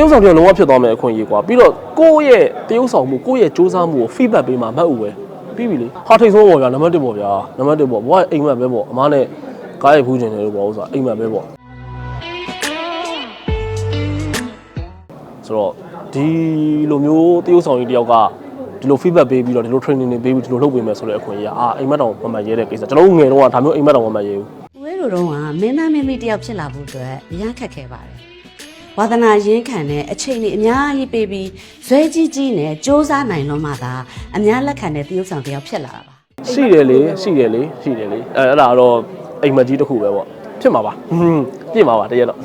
ရုပ်ဆောင်ပြန်လုံးဝဖြစ်သွားမယ်အခွင့်အရေးကွာပြီးတော့ကိုယ့်ရဲ့တရုပ်ဆောင်မှုကိုယ့်ရဲ့စူးစမ်းမှုကို feedback ပေးမှာမဟုတ်ဘူးပဲပြီးပြီလေဟာထိတ်ဆုံးပေါ့ဗျာနံပါတ်1ပေါ့ဗျာနံပါတ်1ပေါ့ဘဝအိမ်မက်ပဲပေါ့အမားနဲ့ကားရိုက်ဖူးခြင်းတယ်လို့ပေါ့ဥစ္စာအိမ်မက်ပဲပေါ့ဆိုတော့ဒီလိုမျိုးတရုပ်ဆောင်ကြီးတယောက်ကဒီလို feedback ပေးပြီးတော့ဒီလို training တွေပေးပြီးဒီလိုလုပ်ပေးမယ်ဆိုတဲ့အခွင့်အရေးကအာအိမ်မက်တောင်မမှန်ရဲတဲ့ကိစ္စကျွန်တော်တို့ငယ်တော့ကဒါမျိုးအိမ်မက်တောင်မမှန်ရဲဘူးဝဲလိုတော့ကမင်းသားမင်းသမီးတယောက်ဖြစ်လာဖို့အတွက်အများခက်ခဲပါတယ် ဝါသနာရင်းခံတဲ့အချိန်ကြီးအများကြီးပေးပြီးဇွဲကြီးကြီးနဲ့စ조사နိုင်လို့မှသာအများလက်ခံတဲ့တရုပ်ဆောင်တယောက်ဖြစ်လာတာပါ ရှိတယ်လေရှိတယ်လေရှိတယ်လေအဲအဲ့ဒါကတော့အိမ်မက်ကြီးတစ်ခုပဲပေါ့ဖြစ်မှာပါဟွန်းပြည့်မှာပါတရက်တော့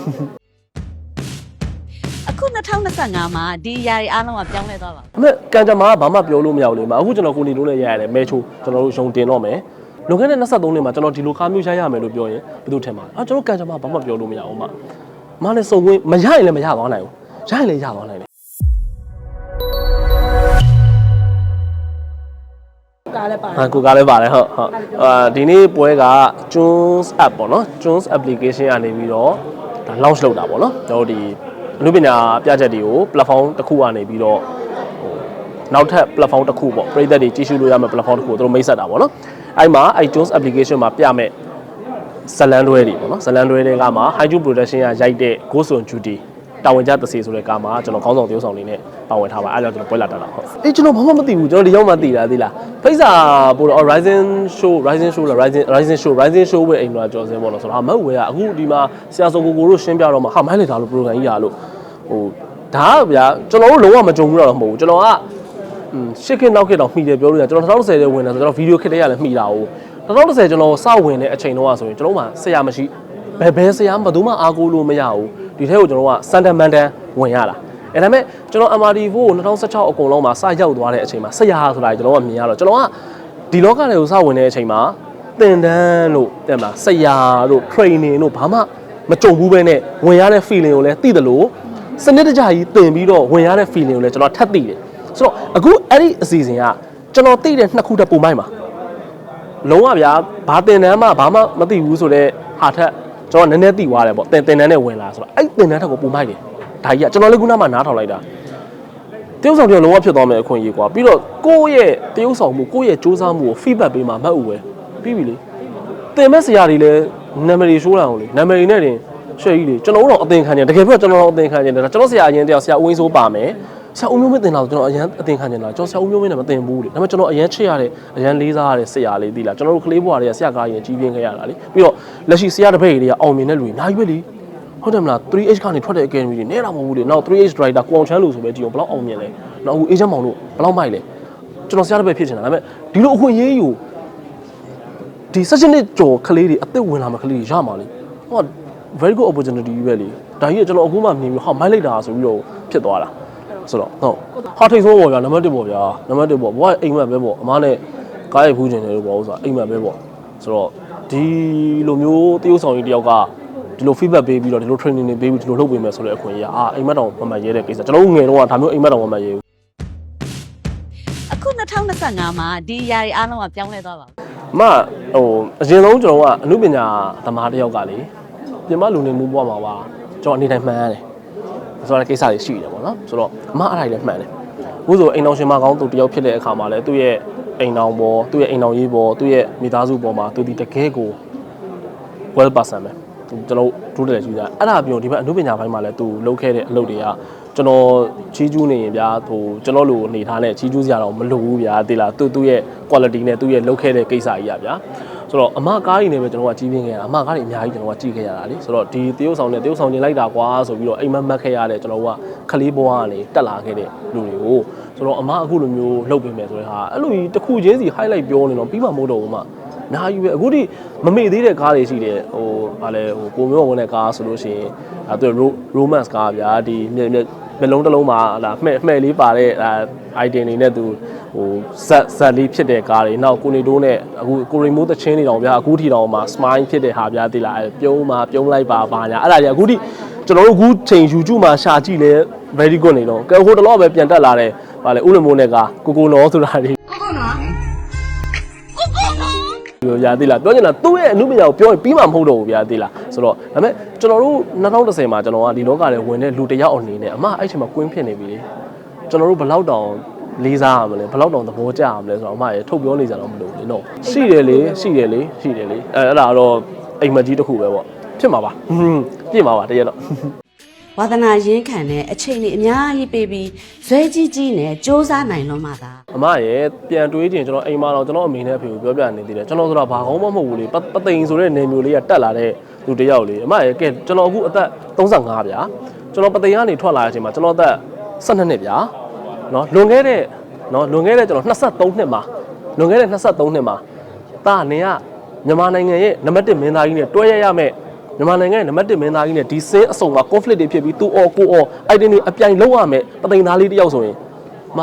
အခု2025မှာဒီຢာတွေအားလုံးကပြောင်းလဲသွားပါပြီ အမေကန်ကြမာကဘာမှပြောလို့မရဘူးလေမအခုကျွန်တော်ကိုနေလို့လည်းရရတယ်မဲချိုးကျွန်တော်တို့ရုံတင်တော့မယ်လွန်ခဲ့တဲ့23နှစ်မှာကျွန်တော်ဒီလိုကားမျိုးရိုက်ရမယ်လို့ပြောရင်ဘယ်သူထင်မှာလဲအာကျွန်တော်ကန်ကြမာဘာမှပြောလို့မရဘူးမ မနဲ့စုံခွင့်မရရင်လည်းမရသွားနိုင်ဘူးရရင်လည်းရသွားနိုင်တယ်ကားလည်းပါတယ်ဟာကိုကားလည်းပါတယ်ဟုတ်ဟုတ်အာဒီနေ့ပွဲက Jones app ပေါ့နော် Jones application ကနေပြီးတော့ဒါ launch လုပ်တာပေါ့နော်ကျွန်တော်တို့ဒီအနုပညာပြချက်တွေကို platform တစ်ခုကနေပြီးတော့ဟိုနောက်ထပ် platform တစ်ခုပေါ့ပြည်သက်တွေကြည့်ရှုလို့ရမယ့် platform တစ်ခုကိုသူတို့မိတ်ဆက်တာပေါ့နော်အဲ့မှာအဲ့ Jones application မှာပြမဲ့ ဇလန်တွဲတွေပေါ့နော်ဇလန်တွဲတွေကမှာ High Production ကရိုက်တဲ့ Ghost on Duty တာဝန်ကျသစေဆိုတဲ့ကားမှာကျွန်တော်ခေါင်းဆောင်တယောက်ဆောင်နေနဲ့ပါဝင်ထားပါအဲ့ဒါကြောင့်ကျွန်တော်ပွဲလာတက်တာဟုတ်အေးကျွန်တော်ဘာမှမသိဘူးကျွန်တော်ဒီရောက်မှသိတာသိလားဖိတ်စာပို့တော့ Horizon Show Horizon Show လား Horizon Horizon Show Horizon Show ပဲအိမ်တော့ကြော်စင်းပေါ့နော်ဆိုတော့ဟာမဟုတ်ဝဲကအခုဒီမှာဆရာစုံကိုကိုတို့ရှင်းပြတော့မှဟာမိုင်းလေတာလို့ program ကြီးရလို့ဟိုဒါကဗျာကျွန်တော်တို့လုံးဝမကြုံဘူးတော့မဟုတ်ဘူးကျွန်တော်က อืมရှစ်ခေတ်နောက်ခေတ်တော့မှီတယ်ပြောလို့ရကျွန်တော်2010ထဲဝင်တယ်ဆိုတော့ဗီဒီယိုခေတ်တည်းကလည်းမှီတာ哦 2010ကျွန်တော်စဝင်တဲ့အချိန်တော့ဆိုရင်ကျွန်တော်မှဆရာမရှိဘယ်ဘယ်ဆရာမှဘယ်သူမှအားကိုးလို့မရဘူးဒီထဲကိုကျွန်တော်ကစန်တန်မန်တန်ဝင်ရတာအဲဒါပေမဲ့ကျွန်တော် MRD4 ကို2016အကုန်လုံးမှာစရောက်သွားတဲ့အချိန်မှာဆရာဆိုတာကျွန်တော်ကမြင်ရတော့ကျွန်တော်ကဒီလောကထဲကိုစဝင်တဲ့အချိန်မှာသင်တန်းလို့တဲ့မလားဆရာတို့ training တို့ဘာမှမကြုံဘူးပဲနဲ့ဝင်ရတဲ့ feeling ကိုလည်းသိတယ်လို့စနစ်တကျကြီးသင်ပြီးတော့ဝင်ရတဲ့ feeling ကိုလည်းကျွန်တော်ထပ်သိတယ်ဆိုတော့အခုအဲ့ဒီအစီအစဉ်ကကျွန်တော်သိတဲ့နှစ်ခုတည်းပုံမိုင်းပါ လုံးဝဗျာဘာတင်တန်းမှဘာမှမသိဘူးဆိုတော့ဟာထက်ကျွန်တော်နည်းနည်းသိသွားတယ်ပေါ့တင်တင်တန်းနဲ့ဝင်လာဆိုတော့အဲ့တင်တန်းထက်ကိုပုံမိုင်းတယ်ဒါကြီးကကျွန်တော်လည်းခုနမှနားထောင်လိုက်တာတရုပ်ဆောင်ပြောလုံးဝဖြစ်သွားမယ်အခွင့်အရေးကွာပြီးတော့ကိုယ့်ရဲ့တရုပ်ဆောင်မှုကိုယ့်ရဲ့စူးစမ်းမှုကို feedback ပေးမှာမဟုတ်ဘူးပဲပြီးပြီလေတင်မဲ့ဆရာတွေလည်းနာမည်ရှိုးလာအောင်လေနာမည်နဲ့တင်ရှေ့ကြီးလေကျွန်တော်တို့တော့အသင်ခံကြတယ်တကယ်ပြောကျွန်တော်တို့အသင်ခံကြတယ်ကျွန်တော်ဆရာအရင်တယောက်ဆရာဦးဝင်းစိုးပါမယ် ဆရာဦးမျိုးမင်းတင်လာဆိုကျွန်တော်အရန်အသင်ခံနေတာကျွန်တော်ဆရာဦးမျိုးမင်းနဲ့မတင်ဘူးလေဒါပေမဲ့ကျွန်တော်အရန်ချစ်ရတဲ့အရန်လေးစားရတဲ့ဆရာလေးသိလားကျွန်တော်တို့ကလေးဘွားတွေကဆရာကားရင်ကြီးပြင်းခဲ့ရတာလေပြီးတော့လက်ရှိဆရာတပည့်တွေကအောင်မြင်တဲ့လူတွေနိုင်ပဲလေဟုတ်တယ်မလား 3H ကနေထွက်တဲ့ academy တွေနဲတာမဟုတ်ဘူးလေနောက် 3H driver ကိုအောင်ချမ်းလို့ဆိုပဲကြည့်အောင်ဘယ်လောက်အောင်မြင်လဲနောက်အခု agent မောင်တို့ဘယ်လောက်မိုက်လဲကျွန်တော်ဆရာတပည့်ဖြစ်ချင်တာဒါပေမဲ့ဒီလိုအခွင့်အရေးယူဒီ session နဲ့ကြော်ကလေးတွေအသက်ဝင်လာမှကလေးတွေရမှာလေဟော very good opportunity ပဲလေဒါကြီးကကျွန်တော်အခုမှမြင်ပြီးဟာမိုက်လိုက်တာဆိုပြီးတော့ဖြစ်သွားတာ ဆိုတော့ဟုတ်ဟာထိတ်ဆုံးပေါ့ဗျာနံပါတ်1ပေါ့ဗျာနံပါတ်1ပေါ့ဘဝအိမ်မက်ပဲပေါ့အမားနဲ့ကားရိုက်ဖူးခြင်းတယ်လို့ပေါ့ဥစ္စာအိမ်မက်ပဲပေါ့ဆိုတော့ဒီလိုမျိုးတရုပ်ဆောင်ကြီးတယောက်ကဒီလို feedback ပေးပြီးတော့ဒီလို training တွေပေးပြီးဒီလိုလုပ်ပေးမယ်ဆိုတဲ့အခွင့်အရေးကအာအိမ်မက်တောင်မမှန်ရဲတဲ့ကိစ္စကျွန်တော်တို့ငယ်တော့ကဒါမျိုးအိမ်မက်တောင်မမှန်ရဲဘူးအခု2025မှာဒီຢာတွေအားလုံးကပြောင်းလဲသွားပါပြီအမဟိုအရင်ဆုံးကျွန်တော်ကအမှုပညာသမားတယောက်ကလေပြင်မလူနေမှုဘဝမှာပါကျွန်တော်အနေတိုင်းမှန်ရတယ် ဆိုတော့ကိစ္စတွေရှိတယ်ပေါ့နော်ဆိုတော့အမအဲ့ဒါကြီးလည်းမှန်တယ်အခုဆိုအိမ်တော်ရှင်မကောင်းသူတယောက်ဖြစ်တဲ့အခါမှာလည်းသူ့ရဲ့အိမ်တော်ပေါ်သူ့ရဲ့အိမ်တော်ရေးပေါ်သူ့ရဲ့မိသားစုပေါ်မှာသူဒီတကယ်ကို well person ပဲသူကျွန်တော်တို့တယ်ကြည့်ကြအဲ့ဒါပြောဒီဘက်အမှုပညာဘိုင်းမှာလည်းသူလုပ်ခဲ့တဲ့အလုပ်တွေက ကျွန်တော်ချီးကျူးနေရင်ဗျာဟိုကျွန်တော်လိုအနေထားနဲ့ချီးကျူးစရာတော့မလိုဘူးဗျာသိလားသူ့သူ့ရဲ့ quality နဲ့သူ့ရဲ့လုပ်ခဲ့တဲ့ကိစ္စကြီးอ่ะဗျာဆိုတော့အမကားကြီးနေပဲကျွန်တော်ကကြီးပြင်းခဲ့ရတာအမကားကြီးအများကြီးကျွန်တော်ကကြည့်ခဲ့ရတာလေဆိုတော့ဒီတရုပ်ဆောင်နဲ့တရုပ်ဆောင်ကျင်လိုက်တာကွာဆိုပြီးတော့အိမ်မက်မက်ခဲ့ရတဲ့ကျွန်တော်ကခလေးဘွားကနေတက်လာခဲ့တဲ့လူတွေကိုဆိုတော့အမအခုလိုမျိုးလုပ်ပေးမယ်ဆိုတဲ့ဟာအဲ့လိုကြီးတစ်ခုချင်းစီ highlight ပြောနေတော့ပြီးမှမဟုတ်တော့ဘူးမအများကြီးပဲအခုထိမမေ့သေးတဲ့ကားတွေရှိတယ်ဟိုဗာလဲဟိုကိုမျိုးဝင်တဲ့ကားဆိုလို့ရှိရင်အဲသူ romance ကားဗျာဒီမျက်မျက် မျက်လုံးတစ်လုံးမှာဟာမှဲ့မှဲ့လေးပါတဲ့အဲ item တွေနဲ့သူဟိုဇက်ဇက်လေးဖြစ်တဲ့ကားတွေနောက်ကိုနေတိုးနဲ့အခုကိုရီမိုးသချင်းတွေတောင်ဗျာအခုထိတောင်မှာ smile ဖြစ်တဲ့ဟာဗျာသိလားအဲပြုံးမှာပြုံးလိုက်ပါပါညာအဲ့ဒါကြီးအခုထိကျွန်တော်တို့အခုချိန် YouTube မှာရှာကြည့်လဲ very good နေတော့ကဲဟိုတလောပဲပြန်တက်လာတယ်ဗာလဲဥလမိုးနဲ့ကကိုကိုနော်ဆိုတာတွေ ပြောရသေးလားပြောချင်တာသူ့ရဲ့အမှုပညာကိုပြောရင်ပြီးမှမဟုတ်တော့ဘူးဗျာသေးလားဆိုတော့ဒါပေမဲ့ကျွန်တော်တို့2010မှာကျွန်တော်ကဒီလောကထဲဝင်တဲ့လူတစ်ယောက်အနေနဲ့အမအဲ့ချိန်မှာကွင်းဖြစ်နေပြီလေကျွန်တော်တို့ဘယ်လောက်တောင်လေးစားရမလဲဘယ်လောက်တောင်သဘောကျရမလဲဆိုတော့အမရေထုတ်ပြောနေကြတော့မလို့လေနော်ရှိတယ်လေရှိတယ်လေရှိတယ်လေအဲအဲ့ဒါတော့အိမ်မက်ကြီးတစ်ခုပဲပေါ့ဖြစ်မှာပါဟွန်းပြည့်မှာပါတကယ်တော့ ဝါသနာရင်းခံတဲ့အချိန်တွေအများကြီးပေးပြီးဇွဲကြီးကြီးနဲ့စ조사နိုင်လို့မှသာအမရဲ့ပြန်တွေးကြည့်ရင်ကျွန်တော်အိမ်မှာတော့ကျွန်တော်အမေနဲ့အဖေကိုပြောပြနေသေးတယ်ကျွန်တော်ဆိုတာဘာကောင်းမှမဟုတ်ဘူးလေပပသိမ်ဆိုတဲ့နေမျိုးလေးကတက်လာတဲ့လူတစ်ယောက်လေအမရဲ့ကဲကျွန်တော်အခုအသက်35ဗျာကျွန်တော်ပသိမ်ကနေထွက်လာတဲ့အချိန်မှာကျွန်တော်အသက်12နှစ်ဗျာနော်လွန်ခဲ့တဲ့နော်လွန်ခဲ့တဲ့ကျွန်တော်23နှစ်မှာလွန်ခဲ့တဲ့23နှစ်မှာတာနေကမြန်မာနိုင်ငံရဲ့နံပါတ်1မင်းသားကြီးနဲ့တွဲရရမယ် မြန်မာနိုင်ငံရဲ့နံပါတ်1မင်းသားကြီးနဲ့ဒီစင်းအစုံမှာ conflict တွေဖြစ်ပြီးသူအော်ကိုအော် identity အပြိုင်လုံးရမယ်ပသိမ်သားလေးတစ်ယောက်ဆိုရင်မ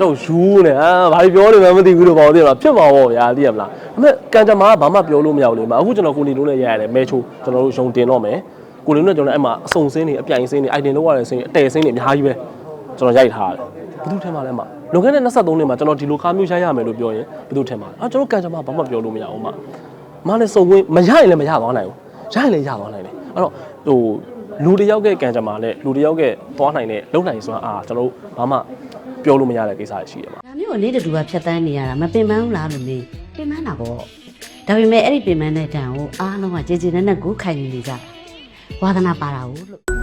တော့ယူနေဟာဘာပြောနေမှမသိဘူးလို့ပေါ့သိလားဖြစ်မှာပေါ့ဗျာသိရမလားဒါပေမဲ့ကန်ကြမာကဘာမှပြောလို့မရဘူးလေမအခုကျွန်တော်ကိုနေလုံးနဲ့ရရတယ်မဲချိုးကျွန်တော်တို့ရုံတင်တော့မယ်ကိုနေလုံးနဲ့ကျွန်တော်အဲ့မှာအစုံစင်းတွေအပြိုင်စင်းတွေ item လောက်ရတဲ့စင်းတွေအတဲစင်းတွေအများကြီးပဲကျွန်တော်ရိုက်ထားတယ်ဘယ်သူထဲမှာလဲမလွန်ခဲ့တဲ့23နှစ်မှာကျွန်တော်ဒီလိုကားမျိုးရိုက်ရမယ်လို့ပြောရင်ဘယ်သူထဲမှာအာကျွန်တော်ကန်ကြမာဘာမှပြောလို့မရဘူးမ မလည်းစုံဝင်မရရင်လည်းမရသွားနိုင်ဘူးရရင်လည်းရသွားနိုင်တယ်အဲ့တော့ဟိုလူတစ်ယောက်ကကန်ကြမာနဲ့လူတစ်ယောက်ကသွားနိုင်တဲ့လုံနိုင်ဆိုတာအာကျွန်တော်တို့ဘာမှပြောလို့မရတဲ့ကိစ္စတွေရှိတယ်ဒါမျိုးအနေတူတူကဖြတ်တန်းနေရတာမပင်ပန်းဘူးလားလို့မေးပင်ပန်းတာပေါ့ဒါပေမဲ့အဲ့ဒီပင်ပန်းတဲ့တန်ကိုအားလုံးကကြေကြေနက်နက်ကိုခိုင်နေနေကြဝါသနာပါတာဟုတ်လို့